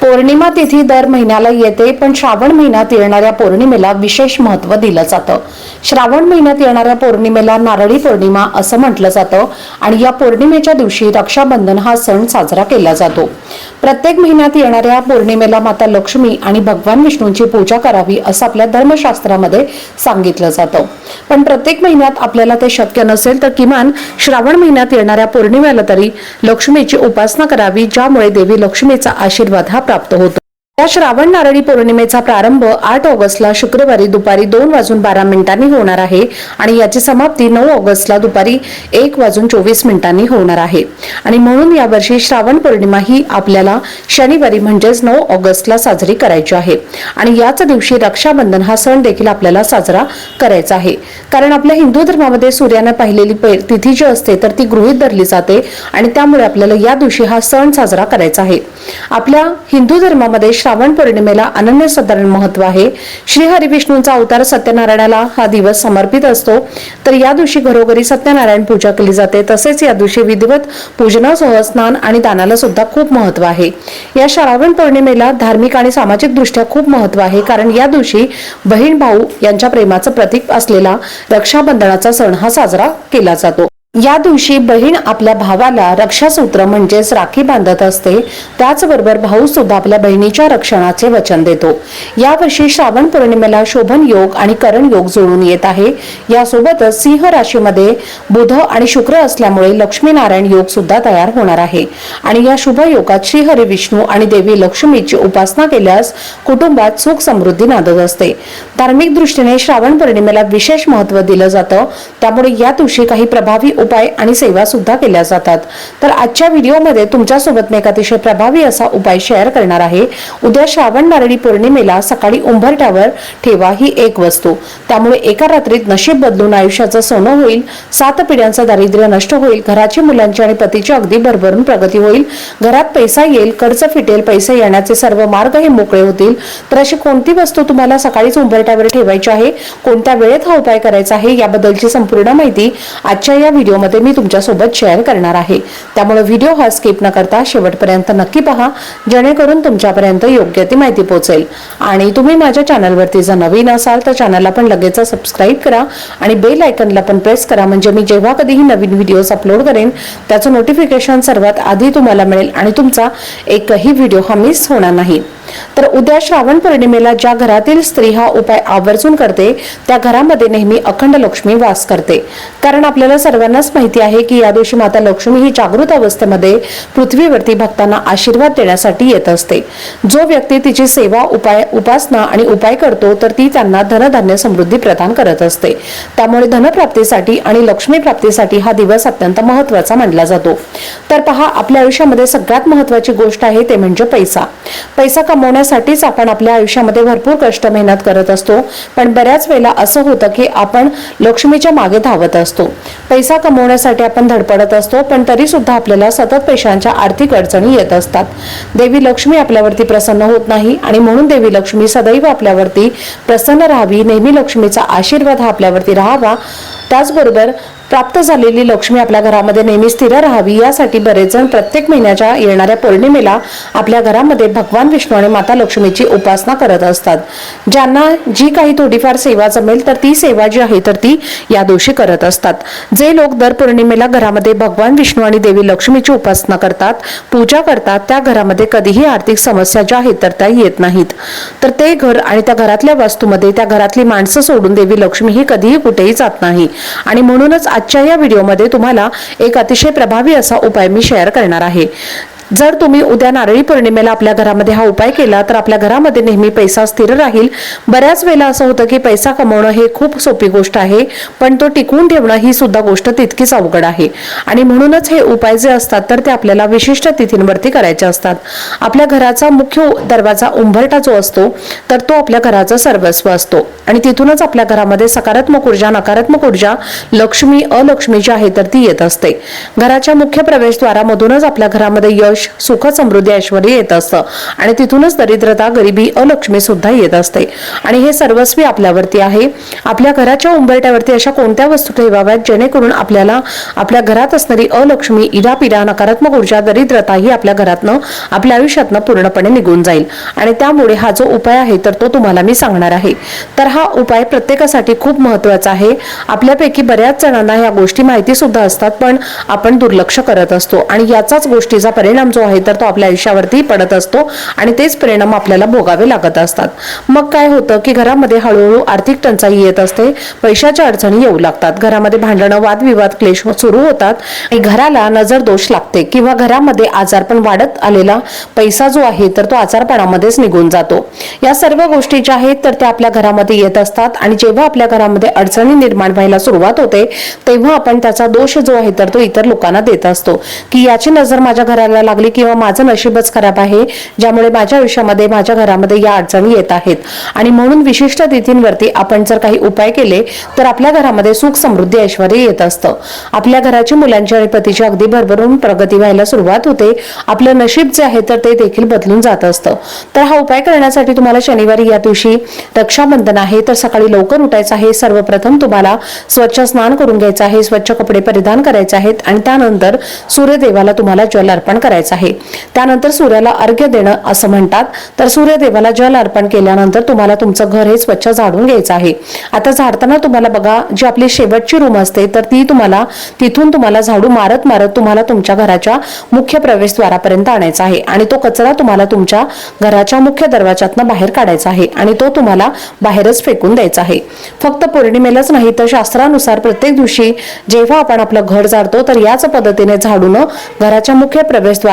पौर्णिमा तिथी दर महिन्याला येते पण श्रावण महिन्यात येणाऱ्या पौर्णिमेला विशेष महत्त्व दिलं जातं. श्रावण महिन्यात येणाऱ्या पौर्णिमेला नारळी पौर्णिमा असं म्हटलं जातं आणि या पौर्णिमेच्या दिवशी रक्षाबंधन हा सण साजरा केला जातो. प्रत्येक महिन्यात येणाऱ्या पौर्णिमेला माता लक्ष्मी आणि भगवान विष्णूंची पूजा करावी असं आपल्या धर्मशास्त्रामध्ये सांगितलं जातं. पण प्रत्येक महिन्यात आपल्याला ते शक्य नसेल तर किमान श्रावण महिन्यात येणाऱ्या पौर्णिमेला तरी लक्ष्मीची उपासना करावी ज्यामुळे देवी लक्ष्मीचा आशीर्वाद बाधा प्राप्त होतो या श्रावण नारळी पौर्णिमेचा प्रारंभ आठ ऑगस्टला शुक्रवारी दुपारी दोन वाजून बारा मिनिटांनी होणार आहे आणि याची समाप्ती नऊ ऑगस्टला दुपारी एक वाजून चोवीस मिनिटांनी होणार आहे. आणि म्हणून यावर्षी श्रावण पौर्णिमा ही आपल्याला शनिवारी म्हणजेच नऊ ऑगस्टला साजरी करायची आहे. आणि याच दिवशी रक्षाबंधन हा सण देखील आपल्याला साजरा करायचा आहे. कारण आपल्या हिंदू धर्मामध्ये सूर्यानं पाहिलेली तिथी जी असते तर ती गृहित धरली जाते आणि त्यामुळे आपल्याला या दिवशी हा सण साजरा करायचा आहे. आपल्या हिंदू धर्मामध्ये श्रावण पौर्णिमेला अनन्यसाधारण महत्त्व आहे. श्री हरिविष्णूंचा अवतार सत्यनारायणाला हा दिवस समर्पित असतो. तर या दिवशी घरोघरी सत्यनारायण पूजा केली जाते. तसेच या दिवशी विधिवत पूजनासह स्नान आणि दानाला सुद्धा खूप महत्त्व आहे. या श्रावण पौर्णिमेला धार्मिक आणि सामाजिक दृष्ट्या खूप महत्त्व आहे. कारण या दिवशी बहीण भाऊ यांच्या प्रेमाचं प्रतीक असलेला रक्षाबंधनाचा सण हा साजरा केला जातो. या दिवशी बहीण आपल्या भावाला रक्षासूत्र म्हणजेच राखी बांधत असते. त्याचबरोबर भाऊ सुद्धा आपल्या बहिणीच्या रक्षणाचे वचन देतो. यावर्षी श्रावण पौर्णिमेला शोभन योग आणि करण योग जुळून येत आहे. यासोबतच सिंह राशीमध्ये बुध आणि शुक्र असल्यामुळे लक्ष्मीनारायण योग सुद्धा तयार होणार आहे. आणि या शुभ योगात श्री हरी विष्णू आणि देवी लक्ष्मीची उपासना केल्यास कुटुंबात सुख समृद्धी नांदत असते. धार्मिक दृष्टीने श्रावण पौर्णिमेला विशेष महत्त्व दिलं जातं. त्यामुळे या दिवशी काही प्रभावी उपाय आणि सेवा सुद्धा केल्या जातात. तर आजच्या व्हिडिओमध्ये तुमच्यासोबत मी एक अतिशय प्रभावी असा उपाय शेअर करणार आहे. उद्या श्रावण नारळी पौर्णिमेला सकाळी उंबरठ्यावर ठेवा ही एक वस्तू. त्यामुळे एका रात्रीत नशीब बदलून आयुष्याचं सोनं होईल सात पिढ्यांचं दारिद्र्य नष्ट होईल घराची मुलांची आणि पतीची अगदी भरभरून प्रगती होईल घरात पैसा येईल कर्ज फिटेल पैसे येण्याचे सर्व मार्ग हे मोकळे होतील. तर अशी कोणती वस्तू तुम्हाला सकाळीच उंबरठ्यावर ठेवायची आहे? कोणत्या वेळेत हा उपाय करायचा आहे? याबद्दलची संपूर्ण माहिती आजच्या या व्हिडिओ व्हिडिओमध्ये मी तुमच्यासोबत शेअर करणार आहे. त्यामुळे व्हिडिओ हा स्किप न करता शेवटपर्यंत नक्की पहा जेणेकरून तुमच्यापर्यंत योग्य ती माहिती पोहोचेल. आणि तुम्ही माझ्या चॅनलवरती जर नवीन असाल तर चॅनलला पण लगेच सबस्क्राईब करा आणि बेल आयकनला पण प्रेस करा. म्हणजे मी जेव्हा कधीही नवीन व्हिडिओज अपलोड करेन त्याचं नोटिफिकेशन सर्वात आधी तुम्हाला मिळेल आणि तुमचा एकही व्हिडिओ हा मिस होणार नाही. तर उद्या श्रावण पौर्णिमेला ज्या घरातील स्त्री हा उपाय आवर्जून करते त्या घरामध्ये नेहमी अखंड लक्ष्मी वास करते. कारण आपल्याला सर्वांना सर्वांनाच माहिती आहे की या दिवशी माता लक्ष्मी ही जागृत अवस्थेमध्ये पृथ्वीवरती भक्तांना आशीर्वाद देण्यासाठी येत असते. जो व्यक्ती तिची सेवा उपाय उपासना आणि उपाय करतो तर ती त्यांना धनधान्य समृद्धी प्रदान करत असते. त्यामुळे धनप्राप्तीसाठी आणि लक्ष्मी प्राप्तीसाठी हा दिवस अत्यंत महत्त्वाचा मानला जातो. तर पहा आपल्या आयुष्यामध्ये सगळ्यात महत्वाची गोष्ट आहे ते म्हणजे पैसा. पैसा कमवण्यासाठीच आपण आपल्या आयुष्यामध्ये भरपूर कष्ट मेहनत करत असतो पण बऱ्याच वेळेला असं होतं की आपण लक्ष्मीच्या मागे धावत असतो. पैसा कमवण्यासाठी आपण धडपडत असतो पण तरी सुद्धा आपल्याला सतत पैशांच्या आर्थिक अडचणी येत असतात. देवी लक्ष्मी आपल्यावरती प्रसन्न होत नाही आणि म्हणून देवी लक्ष्मी सदैव आपल्यावरती प्रसन्न राहावी नेहमी लक्ष्मीचा आशीर्वाद हा आपल्यावरती राहावा. त्याचबरोबर प्राप्त झालेली लक्ष्मी आपल्या घरामध्ये नेहमी स्थिर राहावी यासाठी बरेच जण प्रत्येक महिन्याच्या येणाऱ्या पौर्णिमेला आपल्या घरामध्ये भगवान विष्णू आणि माता लक्ष्मीची उपासना करत असतात. ज्यांना जी काही थोडीफार सेवा जमेल तर ती सेवा जी आहे तर ती या दिवशी करत असतात. जे लोक दर पौर्णिमेला घरामध्ये भगवान विष्णू आणि देवी लक्ष्मीची उपासना करतात पूजा करतात त्या घरामध्ये कधीही आर्थिक समस्या ज्या आहेत तर त्या येत नाहीत. तर ते घर आणि त्या घरातल्या वास्तूमध्ये त्या घरातली माणसं सोडून देवी लक्ष्मी ही कधीही कुठेही जात नाही. आणि म्हणूनच आजच्या या व्हिडिओमध्ये तुम्हाला एक अतिशय प्रभावी असा उपाय मी शेअर करणार आहे. जर तुम्ही उद्या नारळी पौर्णिमेला आपल्या घरामध्ये हा उपाय केला तर आपल्या घरामध्ये नेहमी पैसा स्थिर राहील. बऱ्याच वेळेला असं होतं की पैसा कमवणं हे खूप सोपी गोष्ट आहे पण तो टिकवून ठेवणं ही सुद्धा गोष्ट तितकीच अवघड आहे. आणि म्हणूनच हे उपाय जे असतात तर ते आपल्याला विशिष्ट तिथींवरती करायचे असतात. आपल्या घराचा मुख्य दरवाजा उंबरटा जो असतो तर तो आपल्या घराचा सर्वस्व असतो. आणि तिथूनच आपल्या घरामध्ये सकारात्मक ऊर्जा नकारात्मक ऊर्जा लक्ष्मी अलक्ष्मी जी आहे तर ती येत असते. घराच्या मुख्य प्रवेशद्वारामधूनच आपल्या घरामध्ये यश सुख समृद्धी ऐश्वर येत असतं. आणि तिथूनच दरिद्रता गरिबी अलक्ष्मी सुद्धा येत असते. आणि हे सर्वस्वी आपल्यावरती आहे. आपल्या घराच्या उंबरट्यावरती अशा कोणत्या वस्तू ठेवाव्यात? जेणेकरून आपल्याला आपल्या घरात असणारी अलक्ष्मी इडापिडा नकारात्मक ऊर्जा दरिद्रता ही आपल्या घरातनं आपल्या आयुष्यातनं पूर्णपणे निघून जाईल. आणि त्यामुळे हा जो उपाय आहे तर तो तुम्हाला मी सांगणार आहे. तर हा उपाय प्रत्येकासाठी खूप महत्त्वाचा आहे. आपल्यापैकी बऱ्याच जणांना या गोष्टी माहिती सुद्धा असतात पण आपण दुर्लक्ष करत असतो. आणि याचाच गोष्टीचा परिणाम जो आहे तर तो आपल्या आयुष्यावरती पडत असतो आणि तेच परिणाम आपल्याला भोगावे लागत असतात. मग काय होतं की घरामध्ये हळूहळू आर्थिक टंचाई येत असते पैशाच्या अडचणी येऊ लागतात घरामध्ये भांडणं वादविवाद क्लेश सुरू होतात. आणि घराला नजर दोष लागते किंवा घरामध्ये आजारपण वाढत आलेला पैसा जो आहे तर तो आजारपणामध्येच निघून जातो. या सर्व गोष्टी ज्या आहेत तर त्या आपल्या घरामध्ये येत असतात आणि जेव्हा आपल्या घरामध्ये अडचणी निर्माण व्हायला सुरुवात होते तेव्हा आपण त्याचा दोष जो आहे तर तो इतर लोकांना देत असतो. की याची नजर माझ्या घराला लागली किंवा माझं नशीबच खराब आहे ज्यामुळे माझ्या आयुष्यामध्ये माझ्या घरामध्ये या अडचणी येत आहेत. आणि म्हणून विशिष्ट तिथींवरती आपण जर काही उपाय केले तर आपल्या घरामध्ये सुख समृद्धी ऐश्वर येत असतं. आपल्या घराची मुलांची आणि पतीची अगदी भरभरून प्रगती व्हायला सुरुवात होते. आपलं नशीब जे आहे तर ते देखील बदलून जात असतं. तर हा उपाय करण्यासाठी तुम्हाला शनिवारी या दिवशी रक्षाबंधन आहे तर सकाळी लवकर उठायचं आहे. सर्वप्रथम तुम्हाला स्वच्छ स्नान करून घ्यायचं आहे स्वच्छ कपडे परिधान करायचे आहेत आणि त्यानंतर सूर्यदेवाला तुम्हाला जल अर्पण करायचं आहे. त्यानंतर सूर्याला अर्घ्य देणं असं म्हणतात. तर सूर्यदेवाला जल अर्पण केल्यानंतर तुम्हाला तुमचं घर हे स्वच्छ झाडून घ्यायचं आहे. आता झाडताना तुम्हाला बघा जी आपली शेवटची रूम असते तर ती तुम्हाला तिथून तुम्हाला झाडू मारत मारत तुम्हाला तुमच्या घराच्या मुख्य प्रवेशद्वारापर्यंत आणायचा आहे. आणि तो कचरा तुम्हाला तुमच्या घराच्या मुख्य दरवाजातनं बाहेर काढायचा आहे. आणि तो तुम्हाला बाहेरच फेकून द्यायचा आहे. फक्त पौर्णिमेलाच नाही तर शास्त्रानुसार प्रत्येक दिवशी जेव्हा आपण आपलं घर झाडतो तर याच पद्धतीने झाडून घराच्या मुख्य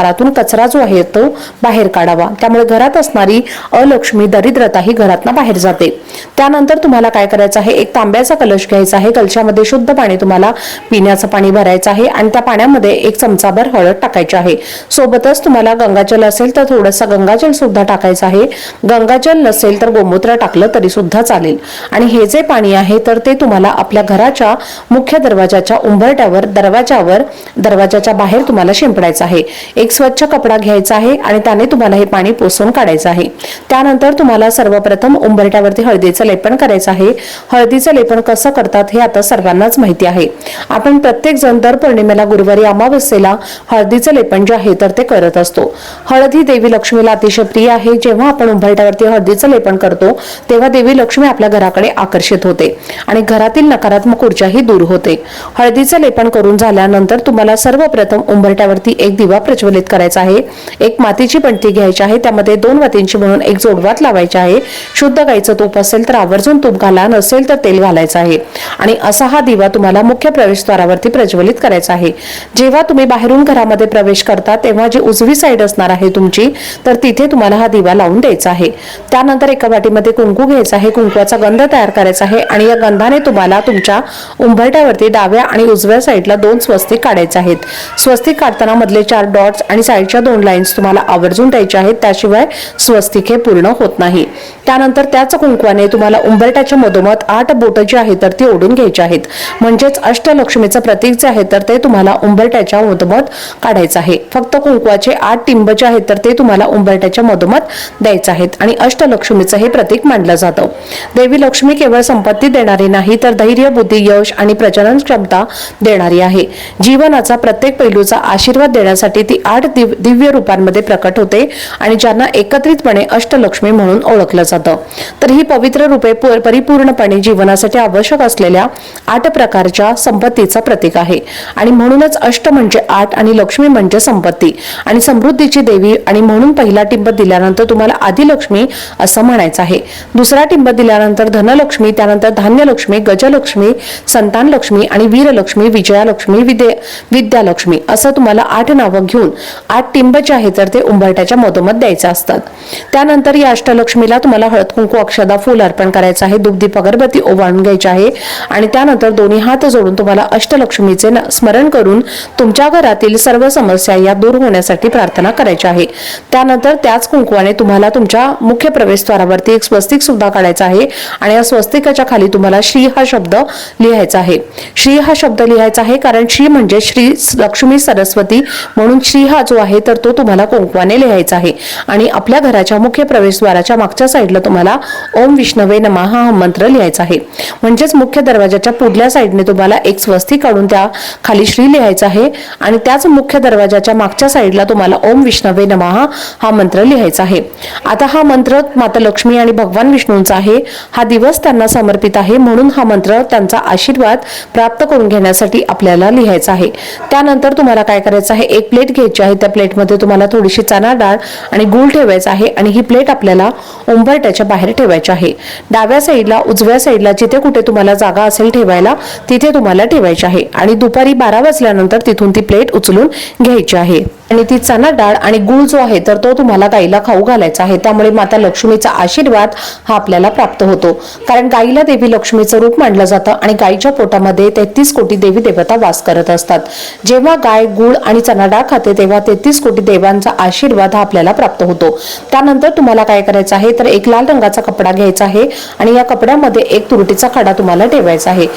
घरातून कचरा जो आहे तो बाहेर काढावा. त्यामुळे घरात असणारी अलक्ष्मी दरिद्रता ही घरातनं बाहेर जाते. त्यानंतर तुम्हाला काय करायचं आहे? एक तांब्याचा कलश घ्यायचा आहे. कलशामध्ये शुद्ध पाणी तुम्हाला पिण्याचं पाणी भरायचं आहे आणि त्या पाण्यामध्ये एक चमचाभर हळद टाकायची आहे. सोबतच तुम्हाला गंगाजल असेल तर थोडंसं गंगाजल सुद्धा टाकायचं आहे. गंगाजल नसेल तर गोमूत्र टाकलं तरी सुद्धा चालेल. आणि हे जे पाणी आहे तर ते तुम्हाला आपल्या घराच्या मुख्य दरवाजाच्या उंबरट्यावर दरवाजावर दरवाजाच्या बाहेर तुम्हाला शिंपडायचं आहे. एक स्वच्छ कपडा घ्यायचा आहे आणि त्याने तुम्हाला हे पाणी पोसून काढायचं आहे. त्यानंतर तुम्हाला सर्वप्रथम उंबरट्यावरती हळदीचं लेपन करायचं आहे. हळदीचं लेपन कसं करतात हे आता सर्वांनाच माहिती आहे. आपण प्रत्येक जण दर पौर्णिमेला गुरुवारी अमावस्येला हळदीचं लेपन जे आहे तर ते करत असतो. हळद ही देवी लक्ष्मीला अतिशय प्रिय आहे. जेव्हा आपण उंबरट्यावरती हळदीचं लेपन करतो तेव्हा देवी लक्ष्मी आपल्या घराकडे आकर्षित होते आणि घरातील नकारात्मक ऊर्जाही दूर होते. हळदीचं लेपन करून झाल्यानंतर तुम्हाला सर्वप्रथम उंबरट्यावरती एक दिवा प्रज्वलित करायचा आहे. एक मातीची पणती घ्यायची आहे. त्यामध्ये दोन वातींची म्हणून एक जोडवात लावायची आहे. शुद्ध गाईचं तूप असेल तर आवर्जून तूप घाला नसेल तर तेल घालायचं आहे. आणि असा हा दिवा तुम्हाला मुख्य प्रवेशद्वारावरती प्रज्वलित करायचा आहे. जेव्हा तुम्ही बाहेरून घरामध्ये प्रवेश करता तेव्हा जी उजवी साईड असणार आहे तुमची तर तिथे तुम्हाला हा दिवा लावून द्यायचा आहे. त्यानंतर एका वाटीमध्ये कुंकू घ्यायचा आहे. कुंकवाचा गंध तयार करायचा आहे आणि या गंधाने तुम्हाला तुमच्या उंबरट्यावरती डाव्या आणि उजव्या साईडला दोन स्वस्तिक काढायचे आहेत. स्वस्तिक काढताना मधले चार डॉट्स आणि साईडच्या दोन लाईन्स तुम्हाला आवर्जून द्यायच्या आहेत. त्याशिवाय स्वस्तिक हे पूर्ण होत नाही. त्यानंतर त्याच कुंकवाने तुम्हाला उंबरट्याच्या मधोमध आठ बोट जी आहेत तर ती ओढून घ्यायची आहेत. म्हणजेच अष्टलक्ष्मीचं प्रतीक जे आहे तर ते तुम्हाला उंबरट्याच्या मधोमध काढायचं आहे. फक्त कुंकवाचे आठ टिंब जे आहेत तर ते तुम्हाला उंबरट्याच्या मधोमध द्यायचं आहेत. आणि अष्टलक्ष्मीचं हे प्रतीक मानलं जातं. देवी लक्ष्मी केवळ संपत्ती देणारी नाही तर धैर्य बुद्धी यश आणि प्रजनन क्षमता देणारी आहे. जीवनाचा प्रत्येक पैलूचा आशीर्वाद देण्यासाठी ती आठ दिव- दिव्य रूपांमध्ये प्रकट होते आणि ज्यांना एकत्रितपणे अष्टलक्ष्मी म्हणून ओळखलं जातं. तर ही पवित्र रूपे परिपूर्णपणे जीवनासाठी आवश्यक असलेल्या आठ प्रकारच्या संपत्तीचं प्रतीक आहे. आणि म्हणूनच अष्ट म्हणजे आठ आणि लक्ष्मी म्हणजे संपत्ती. आणि समृद्धीची देवी आणि म्हणून पहिला टिंब दिल्यानंतर तुम्हाला आदिलक्ष्मी असं म्हणायचं आहे. दुसरा टिंब दिल्यानंतर धनलक्ष्मी त्यानंतर धान्यलक्ष्मी गजलक्ष्मी संतानलक्ष्मी आणि वीरलक्ष्मी विजयालक्ष्मी विद्या विद्यालक्ष्मी असं तुम्हाला आठ नावं घेऊन आठ टिंब जे आहे तर ते उंबरट्याच्या मधोमध द्यायचं असतात. त्यानंतर या अष्टलक्ष्मीला तुम्हाला हळद कुंकू अक्षदा फुल अर्पण करायचं आहे. दुग्धीप अगरबत्ती ओवाळून घ्यायची आहे. आणि त्यानंतर दोन्ही हात जोडून तुम्हाला अष्टलक्ष्मीचे स्मरण करून तुमच्या घरातील सर्व समस्या या दूर होण्यासाठी प्रार्थना करायची आहे. त्यानंतर त्याच कुंकवाने तुम्हाला तुमच्या मुख्य प्रवेशद्वारावरती एक स्वस्तिक सुद्धा काढायचा आहे. आणि या स्वस्तिकाच्या खाली तुम्हाला श्री हा शब्द लिहायचा आहे. श्री हा शब्द लिहायचा आहे कारण श्री म्हणजे श्री लक्ष्मी सरस्वती म्हणून श्री हा जो आहे तर तो तुम्हाला कुंकवाने लिहायचा आहे. आणि आपल्या घराच्या मुख्य प्रवेशद्वाराच्या मागच्या साईडला तुम्हाला ओम विष्णवे नमा हा मंत्र लिहायचा आहे. म्हणजेच मुख्य दरवाजाच्या पुढल्या साईडने तुम्हाला एक स्वस्तिक काढून त्या खाली श्री लिहायचा आहे. आणि त्याच मुख्य दरवाजाच्या मागच्या साईडला तुम्हाला ओम विष्णवे नमः हा मंत्र लिहायचा आहे. आता हा मंत्र माता लक्ष्मी आणि भगवान विष्णूंचा आहे. हा दिवस त्यांना समर्पित आहे. म्हणून हा मंत्र त्यांचा आशीर्वाद प्राप्त करून घेण्यासाठी आपल्याला लिहायचा आहे. त्यानंतर तुम्हाला काय करायचं आहे? एक प्लेट घ्यायची आहे त्या प्लेटमध्ये तुम्हाला थोडीशी चणा डाळ आणि गूळ ठेवायचा आहे आणि ही प्लेट आपल्याला उंबरट्याच्या बाहेर ठेवायची आहे. डाव्या साईडला उजव्या साईडला जिथे कुठे तुम्हाला जागा असेल ठेवायला तिथे तुम्हाला ठेवायची आहे. आणि दुपारी बारा वाजल्यानंतर तिथून ती प्लेट उचलून घ्यायची आहे. आणि ती चणा डाळ आणि गुळ जो आहे तर तो तुम्हाला गाईला खाऊ घालायचा आहे. त्यामुळे माता लक्ष्मीचा आशीर्वाद हा आपल्याला प्राप्त होतो. कारण गाईला देवी लक्ष्मीचं रूप मानलं जातं आणि गाईच्या पोटामध्ये तेहतीस कोटी देवी देवता वास करत असतात. जेव्हा गाय गुळ आणि चणा डाळ खाते तेव्हा तेहतीस कोटी देवांचा आशीर्वाद हा आपल्याला प्राप्त होतो. त्यानंतर तुम्हाला काय करायचं आहे तर एक लाल रंगाचा कपडा घ्यायचा आहे आणि या कपड्यामध्ये एक तुरटीचा खडा तुम्हाला ठेवायचा आहे.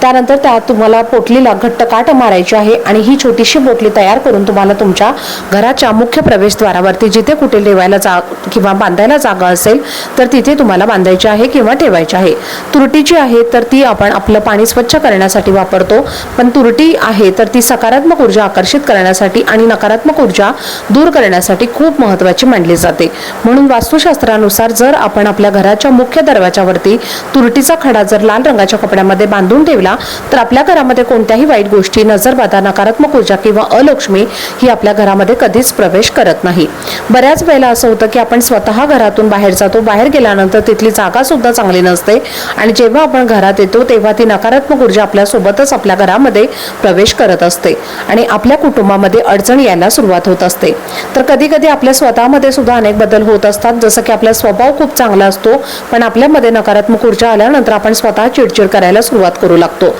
त्यानंतर त्यात तुम्हाला पोटलीला घट्ट काट मारायची आहे आणि ही छोटीशी बोटली तयार करून तुम्हाला तुमच्या घराच्या मुख्य प्रवेशद्वारावरती जिथे कुठे ठेवायला जा किंवा बांधायला जागा असेल तर तिथे तुम्हाला बांधायची आहे किंवा ठेवायची आहे. तुरटी जी आहे तर ती आपण आपलं पाणी स्वच्छ करण्यासाठी वापरतो. पण तुरटी आहे तर ती सकारात्मक ऊर्जा आकर्षित करण्यासाठी आणि नकारात्मक ऊर्जा दूर करण्यासाठी खूप महत्त्वाची मानली जाते. म्हणून वास्तुशास्त्रानुसार जर आपण आपल्या घराच्या मुख्य दरवाजावरती तुरटीचा खडा जर लाल रंगाच्या कपड्यामध्ये बांधून ठेवला तर आपल्या घरामध्ये कोणत्याही वाईट गोष्टी नजरबाधा नकारात्मक ऊर्जा किंवा अलक्ष्मी ही आपल्या घरामध्ये कधीच प्रवेश करत नाही. बऱ्याच वेळेला असं होतं की आपण स्वतः घरातून बाहेर जातो. बाहेर गेल्यानंतर तिथली जागा सुद्धा चांगली नसते. आणि जेव्हा आपण घरात येतो तेव्हा ती नकारात्मक ऊर्जा आपल्यासोबतच आपल्या घरामध्ये प्रवेश करत असते. आणि आपल्या कुटुंबामध्ये अडचण यायला सुरुवात होत असते. तर कधी कधी आपल्या स्वतःमध्ये सुद्धा अनेक बदल होत असतात. जसं की आपला स्वभाव खूप चांगला असतो पण आपल्यामध्ये नकारात्मक ऊर्जा आल्यानंतर आपण स्वतः चिडचिड करायला सुरुवात करू लागतो.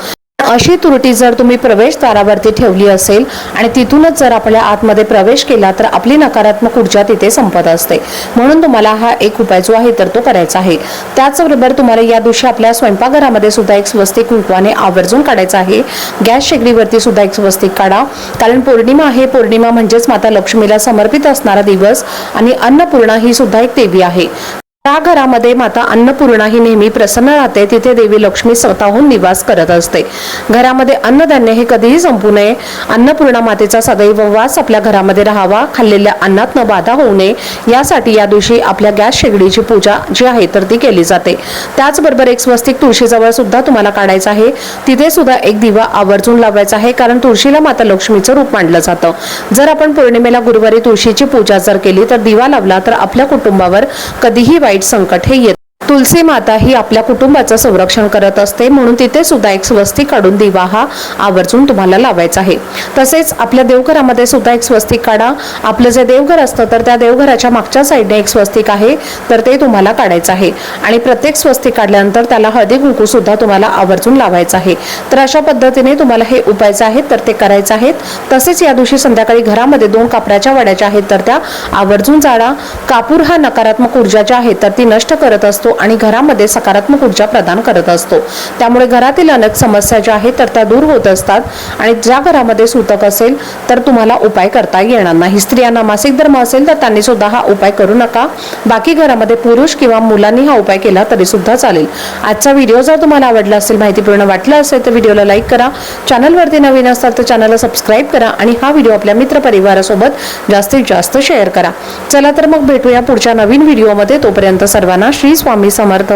अशी तुरटी जर तुम्ही प्रवेशद्वारावरती ठेवली असेल आणि तिथूनच जर आपल्या आतमध्ये प्रवेश केला तर आपली नकारात्मक ऊर्जा तिथे संपत असते. म्हणून तुम्हाला हा एक उपाय जो आहे तर तो करायचा आहे. त्याचबरोबर तुम्हाला या दिवशी आपल्या स्वयंपाकघरामध्ये सुद्धा एक स्वस्तिक कुंकवाने आवर्जून काढायचं आहे. गॅस शेगडीवरती सुद्धा एक स्वस्तिक काढा. कारण पौर्णिमा आहे. पौर्णिमा म्हणजेच माता लक्ष्मीला समर्पित असणारा दिवस आणि अन्नपूर्णा ही सुद्धा एक देवी आहे. त्या घरामध्ये माता अन्नपूर्णा ही नेहमी प्रसन्न राहते. तिथे देवी लक्ष्मी स्वतःहून निवास करत असते. घरामध्ये अन्नधान्य हे कधीही संपू नये. अन्नपूर्णा मातेचा सदैव वास आपल्या घरामध्ये राहावा. खाल्लेल्या अन्नात न बाधा होऊ नये. यासाठी या दिवशी आपल्या गॅस शेगडीची पूजा जी आहे तर ती केली जाते. त्याचबरोबर एक स्वस्तिक तुळशीजवळ सुद्धा तुम्हाला काढायचं आहे. तिथे सुद्धा एक दिवा आवर्जून लावायचा आहे कारण तुळशीला माता लक्ष्मीचं रूप मानलं जातं. जर आपण पौर्णिमेला गुरुवारी तुळशीची पूजा जर केली तर दिवा लावला तर आपल्या कुटुंबावर कधीही वाईट संकट हे येत तुलसी माता ही आपल्या कुटुंबाचं संरक्षण करत असते म्हणून तिथे सुद्धा एक स्वस्तिक काढून दिवा हा आवर्जून तुम्हाला लावायचा आहे. तसेच आपल्या देवघरामध्ये सुद्धा एक स्वस्तिक काढा. आपलं जे देवघर असतं तर त्या देवघराच्या मागच्या साईडने एक स्वस्तिक आहे तर ते तुम्हाला काढायचं आहे. आणि प्रत्येक स्वस्तिक काढल्यानंतर त्याला हळदी कुंकू सुद्धा तुम्हाला आवर्जून लावायचं आहे. तर अशा पद्धतीने तुम्हाला हे उपायचं आहेत तर ते करायचं आहेत तसेच या दिवशी संध्याकाळी घरामध्ये दोन कापराच्या वड्याच्या आहेत तर त्या आवर्जून जाळा. कापूर हा नकारात्मक ऊर्जा ज्या आहेत तर ती नष्ट करत असतो आणि घरामध्ये सकारात्मक ऊर्जा प्रदान करत असतो. त्यामुळे घरातील अनेक समस्या ज्या आहेत तर त्या दूर होत असतात. आणि ज्या घरामध्ये सूतक असेल तर तुम्हाला उपाय करता येणार नाही. स्त्रियांना मासिक धर्म असेल तर त्यांनी सुद्धा हा उपाय करू नका. बाकी घरामध्ये पुरुष किंवा मुलांनी हा उपाय केला तरी सुद्धा चालेल. आजचा व्हिडिओ जर तुम्हाला आवडला असेल माहितीपूर्ण वाटला असेल तर व्हिडिओला लाईक करा. चॅनलवरती नवीन असतात तर चॅनलला सबस्क्राईब करा आणि हा व्हिडिओ आपल्या मित्रपरिवारासोबत जास्तीत जास्त शेअर करा. चला तर मग भेटूया पुढच्या नवीन व्हिडिओमध्ये. तोपर्यंत सर्वांना श्री स्वामी स्वामी समर्थ.